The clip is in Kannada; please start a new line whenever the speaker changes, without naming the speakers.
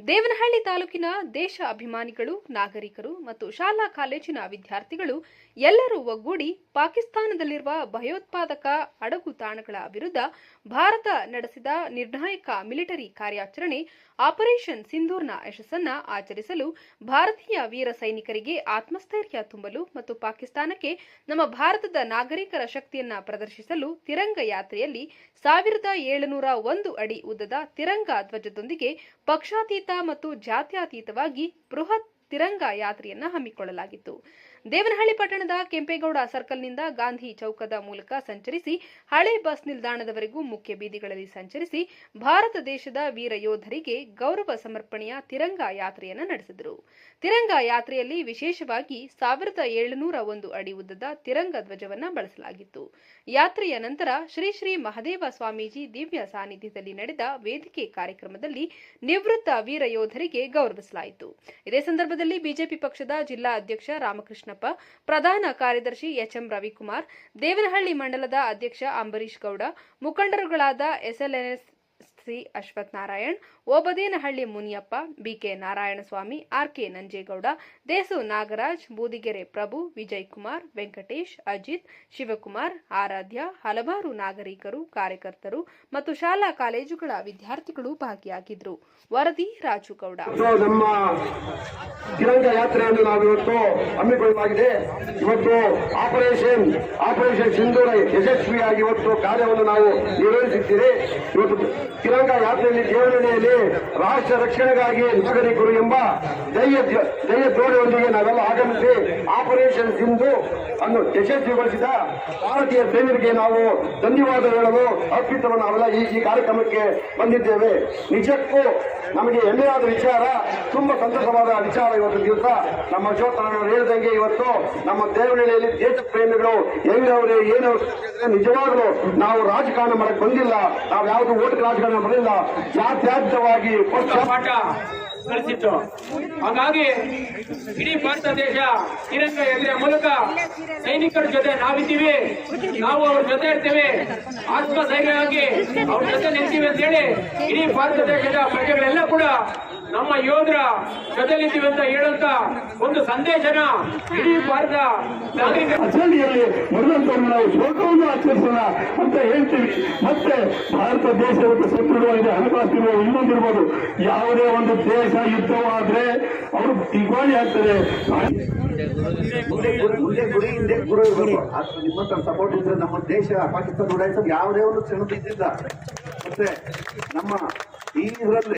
ದೇವನಹಳ್ಳಿ ತಾಲೂಕಿನ ದೇಶ ಅಭಿಮಾನಿಗಳು, ನಾಗರಿಕರು ಮತ್ತು ಶಾಲಾ ಕಾಲೇಜಿನ ವಿದ್ಯಾರ್ಥಿಗಳು ಎಲ್ಲರೂ ಒಗ್ಗೂಡಿ ಪಾಕಿಸ್ತಾನದಲ್ಲಿರುವ ಭಯೋತ್ಪಾದಕ ಅಡಗು ತಾಣಗಳ ವಿರುದ್ಧ ಭಾರತ ನಡೆಸಿದ ನಿರ್ಣಾಯಕ ಮಿಲಿಟರಿ ಕಾರ್ಯಾಚರಣೆ ಆಪರೇಷನ್ ಸಿಂಧೂರ್ನ ಯಶಸ್ಸನ್ನ ಆಚರಿಸಲು ಭಾರತೀಯ ವೀರ ಸೈನಿಕರಿಗೆ ಆತ್ಮಸ್ಥೈರ್ಯ ತುಂಬಲು ಮತ್ತು ಪಾಕಿಸ್ತಾನಕ್ಕೆ ನಮ್ಮ ಭಾರತದ ನಾಗರಿಕರ ಶಕ್ತಿಯನ್ನ ಪ್ರದರ್ಶಿಸಲು ತಿರಂಗ ಯಾತ್ರೆಯಲ್ಲಿ ಸಾವಿರದ ಏಳುನೂರ ಒಂದು ಅಡಿ ಉದ್ದದ ತಿರಂಗ ಧ್ವಜದೊಂದಿಗೆ ಪಕ್ಷಾತೀತ ಮತ್ತು ಜಾತ್ಯಾತೀತವಾಗಿ ಬೃಹತ್ ತಿರಂಗ ಯಾತ್ರೆಯನ್ನ ಹಮ್ಮಿಕೊಳ್ಳಲಾಗಿತ್ತು. ದೇವನಹಳ್ಳಿ ಪಟ್ಟಣದ ಕೆಂಪೇಗೌಡ ಸರ್ಕಲ್ನಿಂದ ಗಾಂಧಿ ಚೌಕದ ಮೂಲಕ ಸಂಚರಿಸಿ, ಹಳೆ ಬಸ್ ನಿಲ್ದಾಣದವರೆಗೂ ಮುಖ್ಯ ಬೀದಿಗಳಲ್ಲಿ ಸಂಚರಿಸಿ, ಭಾರತ ದೇಶದ ವೀರ ಯೋಧರಿಗೆ ಗೌರವ ಸಮರ್ಪಣೆಯ ತಿರಂಗ ಯಾತ್ರೆಯನ್ನು ನಡೆಸಿದರು. ತಿರಂಗ ಯಾತ್ರೆಯಲ್ಲಿ ವಿಶೇಷವಾಗಿ ಸಾವಿರದ ಏಳುನೂರ ಒಂದು ಅಡಿ ಉದ್ದದ ತಿರಂಗ ಧ್ವಜವನ್ನ ಬಳಸಲಾಗಿತ್ತು. ಯಾತ್ರೆಯ ನಂತರ ಶ್ರೀ ಶ್ರೀ ಮಹದೇವ ಸ್ವಾಮೀಜಿ ದಿವ್ಯ ಸಾನ್ನಿಧ್ಯದಲ್ಲಿ ನಡೆದ ವೇದಿಕೆ ಕಾರ್ಯಕ್ರಮದಲ್ಲಿ ನಿವೃತ್ತ ವೀರ ಯೋಧರಿಗೆ ಗೌರವಿಸಲಾಯಿತು. ಇದೇ ಸಂದರ್ಭದಲ್ಲಿ ಬಿಜೆಪಿ ಪಕ್ಷದ ಜಿಲ್ಲಾ ಅಧ್ಯಕ್ಷ ರಾಮಕೃಷ್ಣಪ್ಪ, ಪ್ರಧಾನ ಕಾರ್ಯದರ್ಶಿ ಎಚ್ಎಂ ರವಿಕುಮಾರ್, ದೇವನಹಳ್ಳಿ ಮಂಡಲದ ಅಧ್ಯಕ್ಷ Ambarish Gowda, ಮುಖಂಡರುಗಳಾದ SLNS C Ashwath Narayan, Obadenahalli Muniyappa, BK Narayanaswamy, RK Nanjegowda, Desu Nagaraj, Budigere Prabhu Vijay Kumar Venkatesh, Ajith, Shivakumar, Aradhya, ಹಲವಾರು ನಾಗರಿಕರು, ಕಾರ್ಯಕರ್ತರು ಮತ್ತು ಶಾಲಾ ಕಾಲೇಜುಗಳ ವಿದ್ಯಾರ್ಥಿಗಳು ಭಾಗಿಯಾಗಿದ್ದರು. ವರದಿ ರಾಜು ಗೌಡ
ಇವತ್ತು ನಮ್ಮ ತಿರಂಗ ಯಾತ್ರೆಯನ್ನು ನಾವು ಇವತ್ತು ಹಮ್ಮಿಕೊಳ್ಳಲಾಗಿದೆ. ಇವತ್ತು ಆಪರೇಷನ್ ಆಪರೇಷನ್ ಸಿಂಧೂರ ಯಶಸ್ವಿಯಾಗಿ ಇವತ್ತು ಕಾರ್ಯವನ್ನು ನಾವು ನಿರ್ವಹಿಸುತ್ತಿದೆ. ಇವತ್ತು ತಿರಂಗ ಯಾತ್ರೆಯಲ್ಲಿ ದೇವನಹಳ್ಳಿಯಲ್ಲಿ ರಾಷ್ಟ್ರ ರಕ್ಷಣೆಗಾಗಿ ನಾಗರಿಕರು ಎಂಬ ಧೈರ್ಯ ಧೈರ್ಯ ಧೋರಣೆಯೊಂದಿಗೆ ನಾವೆಲ್ಲ ಆಗಮಿಸಿ ಆಪರೇಷನ್ ಸಿಂಧು ಅನ್ನು ಯಶಸ್ವಿಗೊಳಿಸಿದ ಭಾರತೀಯ ಸೇನೆಗೆ ನಾವು ಧನ್ಯವಾದ ಹೇಳಲು ಅರ್ಪಿತವ ನಾವೆಲ್ಲ ಈ ಈ ಕಾರ್ಯಕ್ರಮಕ್ಕೆ ಬಂದಿದ್ದೇವೆ. ನಿಜಕ್ಕೂ ನಮಗೆ ಹೆಮ್ಮೆಯಾದ ವಿಚಾರ, ತುಂಬಾ ಸಂತಸವಾದ ವಿಚಾರ ಇವತ್ತು ದಿವಸ. ನಮ್ಮ ಅಶೋಕನವರು ಹೇಳಿದಂಗೆ ಇವತ್ತು ನಮ್ಮ ದೇವನಹಳ್ಳಿಯಲ್ಲಿ ದೇಶ ಪ್ರೇಮಿಗಳು ಹೆಂಗವ್ರೆ ಏನು ನಿಜವಾಗ್ಲೂ ನಾವು ರಾಜಕಾರಣ ಮಾಡಕ್ ಬಂದಿಲ್ಲ. ನಾವು ಯಾವುದು ಓಟ್ ರಾಜಕಾರಣ ಬಂದಿಲ್ಲ ಜಾತ್ಯಾದ್ಯವಾಗಿ
ಕಲಿಸಿತ್ತು ಹಾಗಾಗಿ ಇಡೀ ಭಾರತ ದೇಶ ತಿರಂಗ ಎಲೆಯ ಮೂಲಕ ಸೈನಿಕರ ಜೊತೆ ನಾವಿದ್ದೀವಿ. ನಾವು ಅವ್ರ ಜೊತೆ ಇರ್ತೀವಿ. ಆತ್ಮಧೈರ್ಯವಾಗಿ ಅವ್ರ ಜೊತೆ ನಿಲ್ತೀವಿ ಅಂತ ಹೇಳಿ ಇಡೀ ಭಾರತ ದೇಶದ ಪ್ರಜೆಗಳೆಲ್ಲ ಕೂಡ ನಮ್ಮ ಯೋಧರ ಜೊತೆಲಿದ್ದೀವಿ ಅಂತ ಹೇಳುವಂತ ಒಂದು ಸಂದೇಶನ ಇಡೀ ಭಾರತ ನಾಗರಿಕ
ಬರುವಂತವ್ರು ನಾವು ಶೋಕವನ್ನು ಆಚರಿಸೋಣ ಅಂತ ಹೇಳ್ತೀವಿ ಮತ್ತೆ ಭಾರತ ದೇಶ ಸದೃಢವಾಗಿದೆ ಹಣಕಾಸು ಇರ್ಬೋದು, ಇನ್ನೊಂದಿರ್ಬೋದು ಯಾವುದೇ ಒಂದು ದೇಶ ಯುದ್ಧವಾದ್ರೆ ಅವರು ದಿಗ್ವಾಳಿ ಆಗ್ತದೆ
ಗುರಿ ಹಿಂದೆ ಗುರು ನಿಮ್ಮಂತ ಸಪೋರ್ಟ್ ಇದ್ರೆ ನಮ್ಮ ದೇಶ ಪಾಕಿಸ್ತಾನ ಉಡಾಯಿಸೋದು ಯಾವುದೇ ಒಂದು ಕ್ಷಣ ಇದ್ದಿಲ್ಲ ಮತ್ತೆ ನಮ್ಮ ಈ ಇದರಲ್ಲಿ